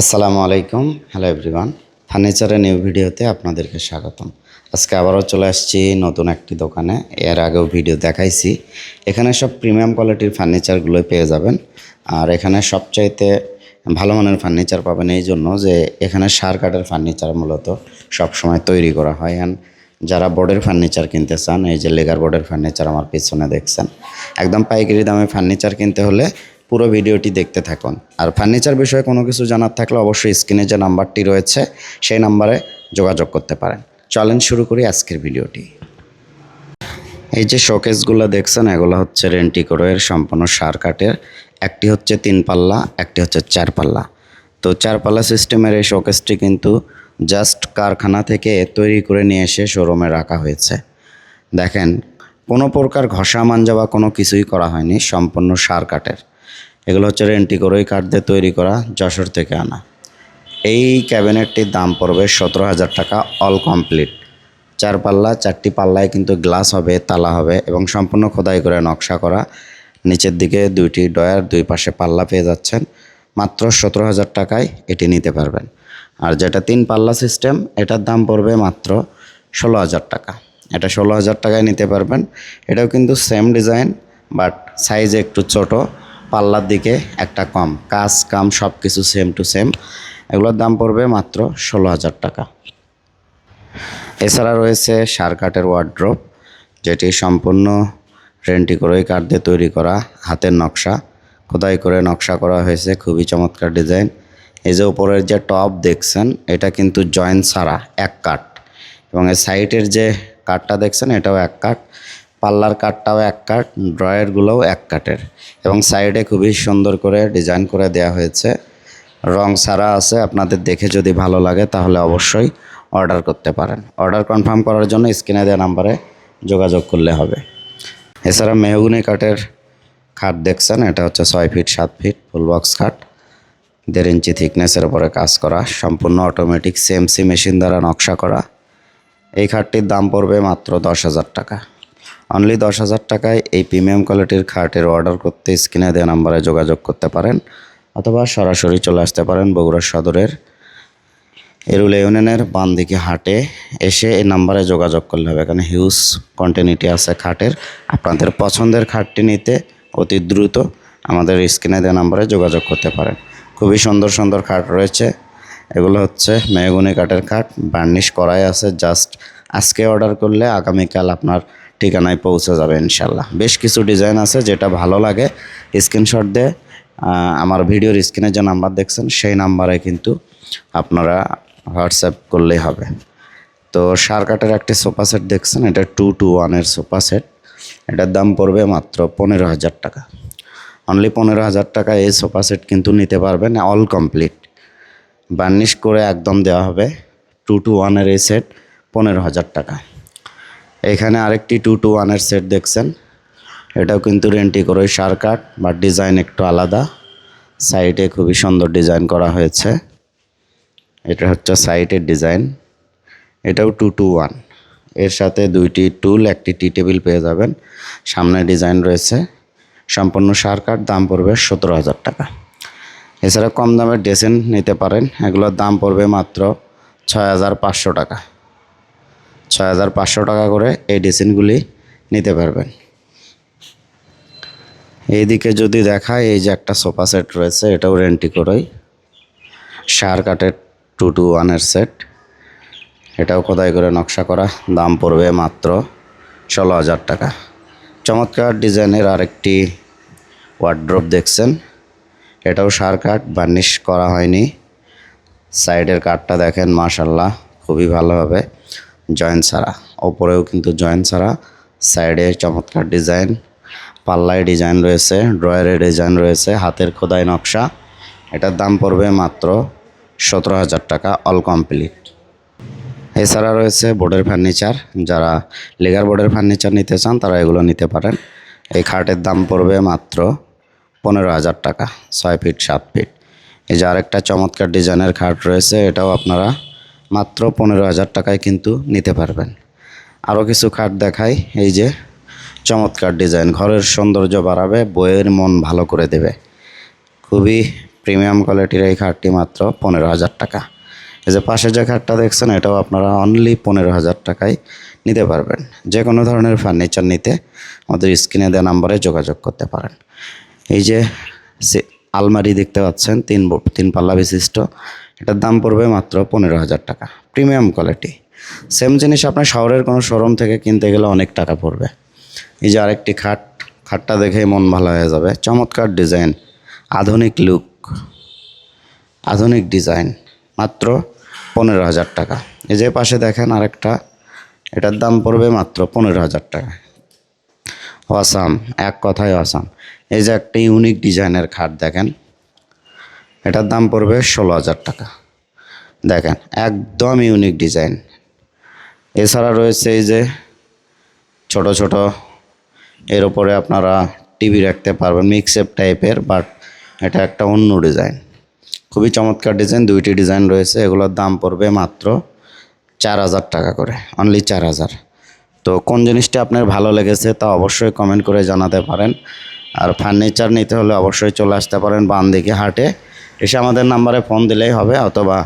আসসালামু আলাইকুম। Hello everyone ফার্নিচারের নিউ ভিডিওতে আপনাদেরকে স্বাগতম। আজকে আবারও চলে আসছি নতুন একটি দোকানে। এর আগেও ভিডিও দেখাইছি। এখানে সব প্রিমিয়াম কোয়ালিটির ফার্নিচারগুলো পেয়ে যাবেন। আর এখানে সবচাইতে ভালো মানের ফার্নিচার পাবেন এই জন্য যে এখানে সার কাঠের ফার্নিচার মূলত সবসময় তৈরি করা হয়। অ্যান্ড যারা বোর্ডের ফার্নিচার কিনতে চান, এই যে লেগার বোর্ডের ফার্নিচার আমার পিছনে দেখছেন। একদম পাইকারি দামে ফার্নিচার কিনতে হলে পুরো ভিডিওটি দেখতে থাকুন। আর ফার্নিচার বিষয়ে কোনো কিছু জানার থাকলে অবশ্যই স্ক্রিনে যে নাম্বারটি রয়েছে, সেই নাম্বারে যোগাযোগ করতে পারেন। চলেন শুরু করি আজকের ভিডিওটি। এই যে শোকেসগুলো দেখছেন, এগুলো হচ্ছে রেন্টিকোরের সম্পূর্ণ সার কাঠের। একটি হচ্ছে তিন পাল্লা, একটি হচ্ছে চার পাল্লা। তো চার পাল্লা সিস্টেমের এই শোকেসটি কিন্তু জাস্ট কারখানা থেকে তৈরি করে নিয়ে এসে শোরুমে রাখা হয়েছে। দেখেন, কোনো প্রকার ঘষা, মাঞ্জা বা কোনো কিছুই করা হয়নি, সম্পূর্ণ সার কাঠের। এগুলো হচ্ছে রেন্টিকোরই কাঠ দিয়ে তৈরি করা যশোর থেকে আনা। এই ক্যাবিনেটটির দাম পড়বে সতেরো হাজার টাকা অল কমপ্লিট চার পাল্লা, চারটি পাল্লায় কিন্তু গ্লাস হবে, তালা হবে এবং সম্পূর্ণ খোদাই করে নকশা করা। নিচের দিকে দুইটি ডয়ার দুই পাশে পাল্লা পেয়ে যাচ্ছেন। মাত্র সতেরো হাজার টাকায় এটি নিতে পারবেন। আর যেটা তিন পাল্লা সিস্টেম এটার দাম পড়বে মাত্র ষোলো হাজার টাকা। এটা ষোলো হাজার টাকায় নিতে পারবেন। এটাও কিন্তু সেম ডিজাইন বাট সাইজ একটু ছোট। পাল্লার দিকে একটা কম। কাজ, কাম সব কিছু সেম টু সেম এগুলোর দাম পড়বে মাত্র ষোলো হাজার টাকা। এছাড়া রয়েছে সার কাঠের ওয়ার্ড্রোপ যেটি সম্পূর্ণ রেন্টিকোরই কাঠ দিয়ে তৈরি করা, হাতের নকশা। খোদাই করে নকশা করা হয়েছে, খুবই চমৎকার ডিজাইন এই যে উপরের যে টপ দেখছেন, এটা কিন্তু জয়েন্ট ছাড়া এক কাঠ। এবং এই সাইডের যে কাঠটা দেখছেন, এটাও এক কাঠ। পাল্লার কাঠটাও এক কাঠ, ড্রয়ারগুলোও এক কাঠের এবং সাইডে খুবই সুন্দর করে ডিজাইন করে দেওয়া হয়েছে। রং সারা আছে, আপনাদের দেখে যদি ভালো লাগে তাহলে অবশ্যই অর্ডার করতে পারেন। অর্ডার কনফার্ম করার জন্য স্ক্রিনে দেওয়া নাম্বারে যোগাযোগ করলে হবে। এছাড়া মেহগুনি কাঠের খাট দেখছেন, এটা হচ্ছে ছয় ফিট, সাত ফিট, ফুল বক্স খাট। দেড় ইঞ্চি থিকনেসের উপরে কাজ করা, সম্পূর্ণ অটোমেটিক, সিএমসি মেশিন দ্বারা নকশা করা। এই খাটটির দাম পড়বে মাত্র দশ হাজার টাকা। অনলি দশ হাজার টাকায় এই প্রিমিয়াম কোয়ালিটির খাটের অর্ডার করতে স্ক্রিনে দেওয়া নাম্বারে যোগাযোগ করতে পারেন অথবা সরাসরি চলে আসতে পারেন বগুড়া সদরের এরুল ইউনিয়নের বাম দিকে হাটে। এসে এই নাম্বারে যোগাযোগ করলে হবে। এখানে হিউজ কন্টিনিউটি আছে খাটের। আপনাদের পছন্দের খাটটি নিতে অতি দ্রুত আমাদের স্ক্রিনে দেওয়া নাম্বারে যোগাযোগ করতে পারেন। খুবই সুন্দর সুন্দর খাট রয়েছে। এগুলো হচ্ছে মেহগুনি কাঠের খাট। বার্নিশ করাই আছে। জাস্ট আজকে অর্ডার করলে আগামীকাল আপনার ঠিকানায় পৌঁছে যাবে ইনশাল্লাহ। বেশ কিছু ডিজাইন আছে যেটা ভালো লাগে। স্ক্রিনশট দিয়ে আমার ভিডিওর স্ক্রিনে যে নাম্বার দেখছেন, সেই নাম্বারে কিন্তু আপনারা হোয়াটসঅ্যাপ করলেই হবে। তো সার কাঠের একটি সোফা সেট দেখছেন, এটা টু টু ওয়ানের সোফা সেট এটার দাম পড়বে মাত্র পনেরো হাজার টাকা। অনলি পনেরো হাজার টাকা এই সোফা সেট কিন্তু নিতে পারবেন অল কমপ্লিট বার্নিশ করে একদম দেওয়া হবে টু টু ওয়ানের এই সেট পনেরো হাজার টাকা। এখানে আরেকটি টু টু ওয়ানের সেট দেখছেন। এটাও কিন্তু রেন্টি করে সার কাঠ বা ডিজাইন একটু আলাদা। সাইডে খুবই সুন্দর ডিজাইন করা হয়েছে। এটা হচ্ছে সাইডের ডিজাইন এটাও টু টু ওয়ানের সাথে দুইটি টুল একটি টি টেবিল পেয়ে যাবেন। সামনে ডিজাইন রয়েছে। সম্পূর্ণ সার দাম পড়বে সতেরো হাজার টাকা। এছাড়া কম দামের ড্রেসিন নিতে পারেন। এগুলোর দাম পড়বে মাত্র ছয় হাজার পাঁচশো টাকা। ছয় হাজার পাঁচশো টাকা করে এই ডিসিনগুলি নিতে পারবেন। এইদিকে যদি দেখায়, এই যে একটা সোফা সেট রয়েছে, এটাও রেন্টি করেই। সার কাঠের টু টু ওয়ানের সেট। এটাও খোদাই করে নকশা করা, দাম পড়বে মাত্র ষোলো হাজার টাকা। চমৎকার ডিজাইনের আরেকটি ওয়ার্ড্রপ দেখছেন। এটাও সার কাঠ বার্নিশ করা হয়নি। সাইডের কাঠটা দেখেন মাশাল্লাহ খুবই ভালো হবে। জয়েন্ট ছাড়া। ওপরেও কিন্তু জয়েন্ট ছাড়া। সাইডে চমৎকার ডিজাইন। পাল্লায় ডিজাইন রয়েছে, ড্রয়ারে ডিজাইন রয়েছে, হাতের খোদাই নকশা। এটার দাম পড়বে মাত্র সতেরো হাজার টাকা অল কমপ্লিট এছাড়া রয়েছে বোর্ডের ফার্নিচার। যারা লেগার বোর্ডের ফার্নিচার নিতে চান, তারা এগুলো নিতে পারেন। এই খাটের দাম পড়বে মাত্র পনেরো হাজার টাকা, ছয় ফিট, সাত ফিট। এই যে আরেকটা চমৎকার ডিজাইনের খাট রয়েছে, এটাও আপনারা মাত্র পনেরো হাজার টাকায় কিন্তু নিতে পারবেন। আরও কিছু খাট দেখাই, এই যে চমৎকার ডিজাইন ঘরের সৌন্দর্য বাড়াবে, বইয়ের মন ভালো করে দেবে। খুবই প্রিমিয়াম কোয়ালিটির এই খাটটি মাত্র পনেরো হাজার টাকা। এই যে পাশে যে খাটটা দেখছেন, এটাও আপনারা অনলি পনেরো হাজার টাকায় নিতে পারবেন। যে কোনো ধরনের ফার্নিচার নিতে আমাদের স্ক্রিনে দেওয়া নাম্বারে যোগাযোগ করতে পারেন। এই যে আলমারি দেখতে পাচ্ছেন, তিন তিন পাল্লা বিশিষ্ট। এটার দাম পড়বে মাত্র পনেরো হাজার টাকা। প্রিমিয়াম কোয়ালিটি সেম জিনিস আপনার শহরের কোনো শোরুম থেকে কিনতে গেলে অনেক টাকা পড়বে। এই যে আরেকটি খাট, খাটটা দেখেই মন ভালো হয়ে যাবে। চমৎকার ডিজাইন আধুনিক লুক আধুনিক ডিজাইন মাত্র পনেরো হাজার টাকা। এই যে পাশে দেখেন আরেকটা। এটার দাম পড়বে মাত্র পনেরো হাজার টাকা। অসাম এক কথায় অসাম এই যে একটা ইউনিক ডিজাইনের খাট দেখেন। এটার দাম পড়বে ষোলো হাজার টাকা। দেখেন, একদম ইউনিক ডিজাইন এছাড়া রয়েছে এই যে ছোট ছোট, এর উপরে আপনারা টিভি রাখতে পারবেন মিক্সেপ টাইপের বাট এটা একটা অন্য ডিজাইন খুবই চমৎকার ডিজাইন দুইটি ডিজাইন রয়েছে, এগুলোর দাম পড়বে মাত্র চার হাজার টাকা করে অনলি চার হাজার। তো কোন জিনিসটা আপনার ভালো লেগেছে তা অবশ্যই কমেন্ট করে জানাতে পারেন, আর ফার্নিচার নিতে হলে অবশ্যই চলে আসতে পারেন বান দিকে হাটে। এসে আমাদের নাম্বারে ফোন দিলেই হবে, অথবা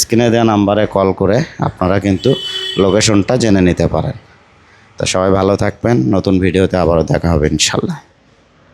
স্ক্রিনে দেওয়া নাম্বারে কল করে আপনারা কিন্তু লোকেশনটা জেনে নিতে পারেন। তো সবাই ভালো থাকবেন, নতুন ভিডিওতে আবারও দেখা হবে ইনশাল্লাহ।